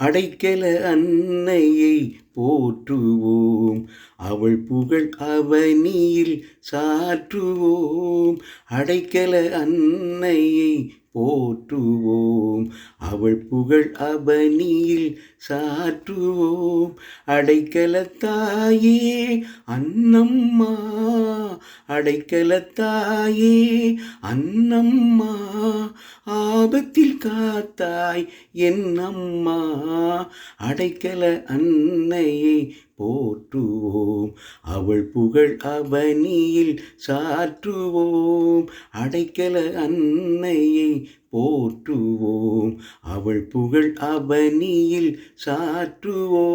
அடைக்கல அன்னையை போற்றுவோம். அவள் புகழ் அவனியில் சாற்றுவோம். அடைக்கல அன்னையை போற்றுவோம். அவள் புகழ் அவனியில் சாற்றுவோம். அடைக்கலத்தாயே அன்னம்மா அடைக்கலத்தாயே அன்னம்மா ஆபத்தில் காத்தாய் என்னம்மா. அடைக்கல அன்னையை போற்றுவோம். அவள் புகழ் அவனியில் சாற்றுவோம். அடைக்கல அன்னையை போற்றுவோம். அவள் புகழ் அவனியில் சாற்றுவோ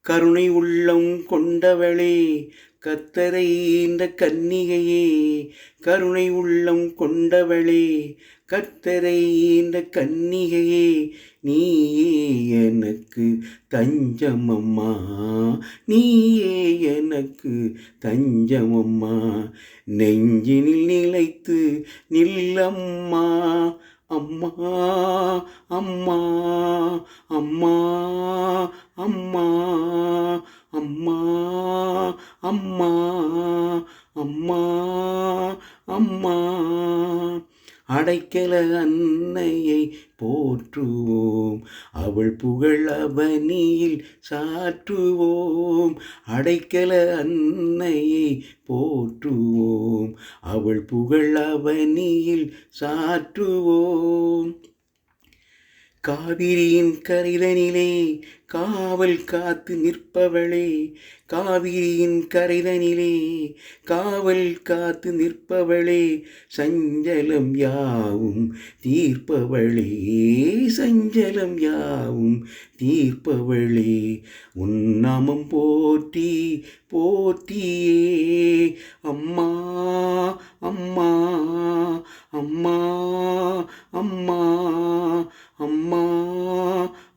கருணை உள்ளம் கொண்டவளே கத்தரை இந்த கன்னிகையே கருணை உள்ளம் கொண்டவளே கத்தரை இந்த கன்னிகையே நீயே எனக்கு தஞ்சமம்மா நீயே எனக்கு தஞ்சமம்மா. நெஞ்சினில் நிலைத்து நில்லம்மா அம்மா அம்மா அம்மா அம்மா அம்மா அம்மா அம்மா அம்மா. அடைக்கல அன்னையை போற்றுவோம். அவள் புகழ் அவனியில் சாற்றுவோம். அடைக்கல அன்னையை போற்றுவோம். அவள் புகழ் அவனியில் சாற்றுவோம். காவிரியின் கரைதனிலே காவல் காத்து நிற்பவளே காவிரியின் கரைதனிலே காவல் காத்து நிற்பவளே சஞ்சலம் யாவும் தீர்ப்பவளே சஞ்சலம் யாவும் தீர்ப்பவளே. உன்னமம் போற்றி போற்றியே அம்மா அம்மா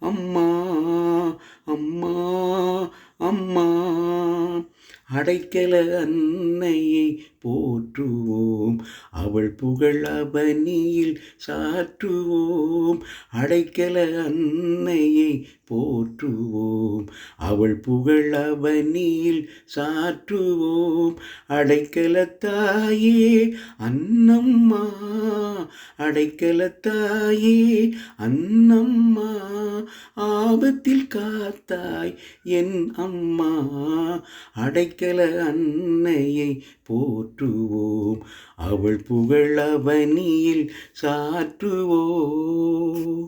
అమ్మా అమ్మా అమ్మా அடைக்கல அன்னையை போற்றுவோம். அவள் புகழ் அபனியில் சாற்றுவோம். அடைக்கல அன்னையை போற்றுவோம். அவள் புகழ் அவனியில் சாற்றுவோம். அடைக்கல தாயே அன்னம்மா. அடைக்கல தாயே அன்னம்மா. ஆபத்தில் காத்தாய் என் அம்மா. அடை கேட்கல அன்னையை போற்றுவோம். அவள் புகழ் அவனியில் சாற்றுவோம்.